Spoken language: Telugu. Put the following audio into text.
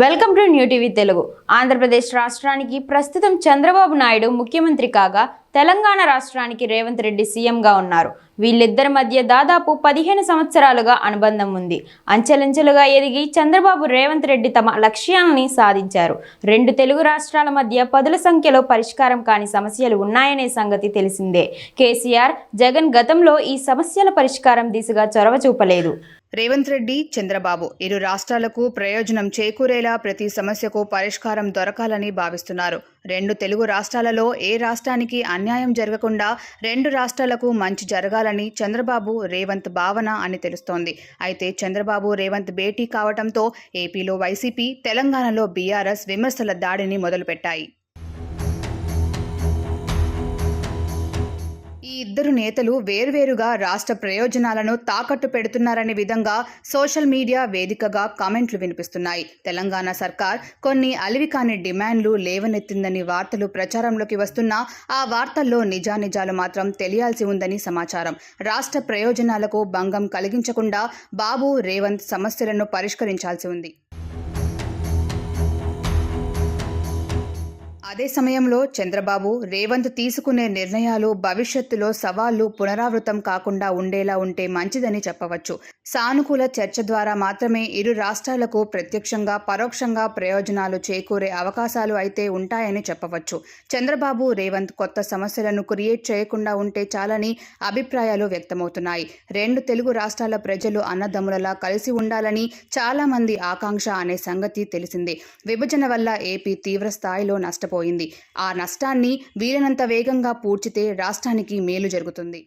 Welcome to new TV Telugu. Andhra Pradesh రాష్ట్రానికి ప్రస్తుతం చంద్రబాబు నాయుడు ముఖ్యమంత్రి కాగా తెలంగాణ రాష్ట్రానికి రేవంత్ రెడ్డి సీఎంగా ఉన్నారు. వీళ్ళిద్దరి మధ్య దాదాపు పదిహేను సంవత్సరాలుగా అనుబంధం ఉంది. అంచెలంచెలుగా ఎదిగి చంద్రబాబు రేవంత్ రెడ్డి తమ లక్ష్యాలని సాధించారు. రెండు తెలుగు రాష్ట్రాల మధ్య పదుల సంఖ్యలో పరిష్కారం కాని సమస్యలు ఉన్నాయనే సంగతి తెలిసిందే. కేసీఆర్ జగన్ గతంలో ఈ సమస్యల పరిష్కారం దిశగా చొరవ చూపలేదు. రేవంత్ రెడ్డి చంద్రబాబు ఇరు రాష్ట్రాలకు ప్రయోజనం చేకూరేలా ప్రతి సమస్యకు పరిష్కారం దొరకాలని భావిస్తున్నారు. రెండు తెలుగు రాష్ట్రాలలో ఏ రాష్ట్రానికి అన్యాయం జరగకుండా రెండు రాష్ట్రాలకు మంచి జరగాలని చంద్రబాబు రేవంత్ భావన అని తెలుస్తోంది. అయితే చంద్రబాబు రేవంత్ భేటీ కావడంతో ఏపీలో వైసీపీ తెలంగాణలో బీఆర్ఎస్ విమర్శల దాడిని మొదలుపెట్టాయి. ఇద్దరు నేతలు వేర్వేరుగా రాష్ట్ర ప్రయోజనాలను తాకట్టు పెడుతున్నారనే విధంగా సోషల్ మీడియా వేదికగా కామెంట్లు వినిపిస్తున్నాయి. తెలంగాణ సర్కార్ కొన్ని అలివికాని డిమాండ్లు లేవనెత్తిందని వార్తలు ప్రచారంలోకి వస్తున్నా ఆ వార్తల్లో నిజానిజాలు మాత్రం తెలియాల్సి ఉందని సమాచారం. రాష్ట్ర ప్రయోజనాలకు భంగం కలిగించకుండా బాబు రేవంత్ సమస్యలను పరిష్కరించాల్సి ఉంది. అదే సమయంలో చంద్రబాబు రేవంత్ తీసుకునే నిర్ణయాలు భవిష్యత్తులో సవాళ్ళు పునరావృతం కాకుండా ఉండేలా ఉంటే మంచిదని చెప్పవచ్చు. సానుకూల చర్చ ద్వారా మాత్రమే ఇరు రాష్ట్రాలకు ప్రత్యక్షంగా పరోక్షంగా ప్రయోజనాలు చేకూరే అవకాశాలు అయితే ఉంటాయని చెప్పవచ్చు. చంద్రబాబు రేవంత్ కొత్త సమస్యలను క్రియేట్ చేయకుండా ఉంటే చాలని అభిప్రాయాలు వ్యక్తమవుతున్నాయి. రెండు తెలుగు రాష్ట్రాల ప్రజలు అన్నదమ్ములలా కలిసి ఉండాలని చాలా మంది ఆకాంక్ష అనే సంగతి తెలిసిందే. విభజన వల్ల ఏపీ తీవ్ర స్థాయిలో నష్టపోయింది. ఆ నష్టాన్ని వీలైనంత వేగంగా పూడ్చితే రాష్ట్రానికి మేలు జరుగుతుంది.